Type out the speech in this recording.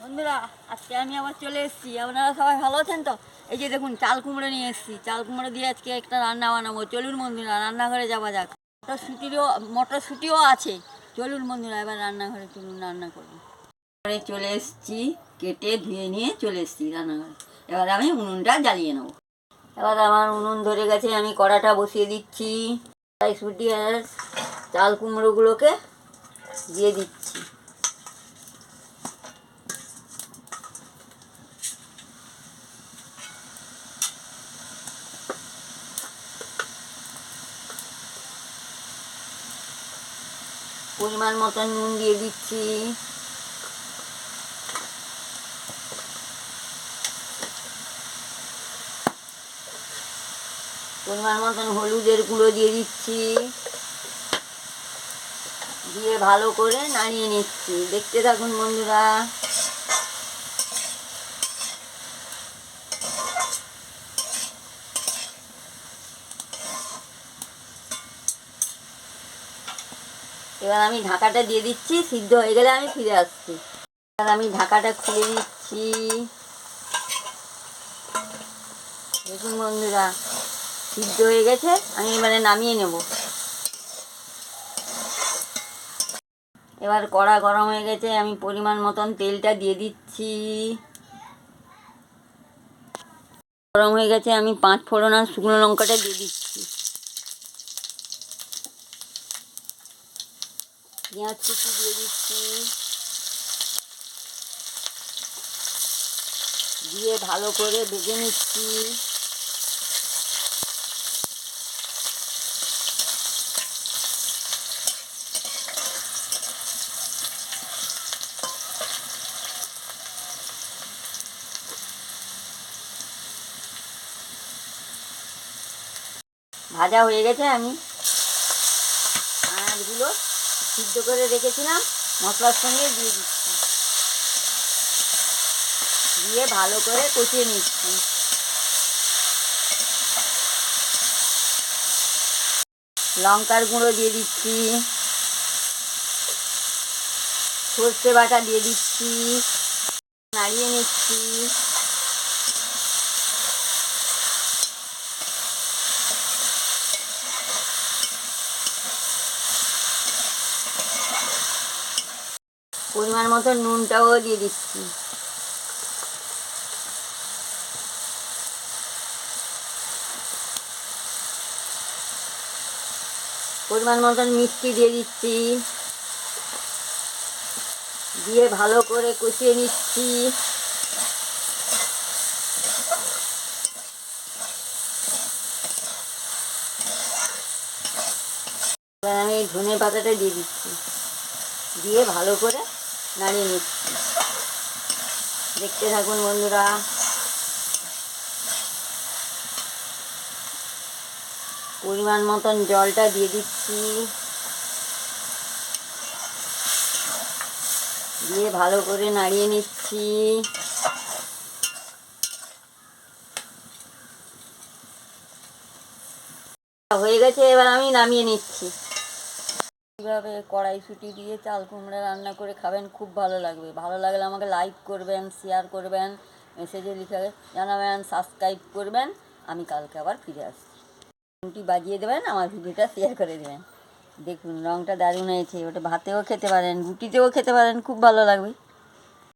বন্ধুরা, আজকে আমি আবার চলে এসেছি। আপনারা সবাই ভালো আছেন তো? এই যে দেখুন, চাল কুমড়ো নিয়ে এসেছি। চাল কুমড়ো দিয়ে আজকে একটা রান্না বানাবো। চলুন বন্ধুরা, রান্নাঘরে যাওয়া যাক। মটরশুটিরও, মটরশুটিও আছে। চলুন বন্ধুরা, এবার রান্নাঘরে চলুন, রান্না করব ঘরে চলে এসেছি, কেটে ধুয়ে নিয়ে চলে এসেছি রান্নাঘরে। এবার আমি উনুনটা জ্বালিয়ে নেব। এবার আমার উনুন ধরে গেছে, আমি কড়াটা বসিয়ে দিচ্ছি। কড়াইশুটি আর চাল কুমড়োগুলোকে দিয়ে দিচ্ছি। পরিমাণ মতো নুন দিয়ে দিচ্ছি। পরিমাণ মতন হলুদের গুঁড়ো দিয়ে দিচ্ছি। দিয়ে ভালো করে নাড়িয়ে নিচ্ছি। দেখতে থাকুন বন্ধুরা। এবার আমি ঢাকাটা দিয়ে দিচ্ছি, সিদ্ধ হয়ে গেলে আমি ফিরে আসছি। এবার আমি ঢাকাটা খুলে দিচ্ছি। দেখুন বন্ধুরা, সিদ্ধ হয়ে গেছে, আমি এবারে নামিয়ে নেব। এবার কড়া গরম হয়ে গেছে, আমি পরিমাণ মতন তেলটা দিয়ে দিচ্ছি। গরম হয়ে গেছে, আমি পাঁচ ফোড়ন আর শুকনো লঙ্কাটা দিয়ে দিচ্ছি। পেঁয়াজ কুচি দিয়ে দিচ্ছি। দিয়ে ভালো করে ভেজে নিচ্ছি। ভাজা হয়ে গেছে আমি। আনাজগুলো সিদ্ধ করে রেখেছিলাম, মশলার সঙ্গে দিয়ে দিচ্ছি। দিয়ে ভালো করে কষিয়ে নিচ্ছি। লঙ্কার গুঁড়ো দিয়ে দিচ্ছি। সর্ষে বাটা দিয়ে দিচ্ছি। নাড়িয়ে নিচ্ছি। পরিমাণ মতো নুনটাও দিয়ে দিচ্ছি। পরিমাণ মতন মিষ্টি দিয়ে দিচ্ছি। দিয়ে ভালো করে কষিয়ে নিচ্ছি। আমি ধনে পাতাটা দিয়ে দিচ্ছি। দিয়ে ভালো করে নাড়িয়ে নিচ্ছি দেখতে থাকুন বন্ধুরা। পরিমাণ মতন জলটা দিয়ে দিচ্ছি। দিয়ে ভালো করে নাড়িয়ে নিচ্ছি। হয়ে গেছে, এবার আমি নামিয়ে নিচ্ছি। কীভাবে কড়াইশুঁটি দিয়ে চাল কুমড়া রান্না করে খাবেন খুব ভালো লাগবে। ভালো লাগলে আমাকে লাইক করবেন শেয়ার করবেন মেসেজে লিখে জানাবেন সাবস্ক্রাইব করবেন। আমি কালকে আবার ফিরে আসছি। রুটি বাজিয়ে দেবেন, আমার ভিডিওটা শেয়ার করে দেবেন। দেখুন রঙটা দারুণ হয়েছে। ওটা ভাতেও খেতে পারেন, রুটিতেও খেতে পারেন, খুব ভালো লাগবে।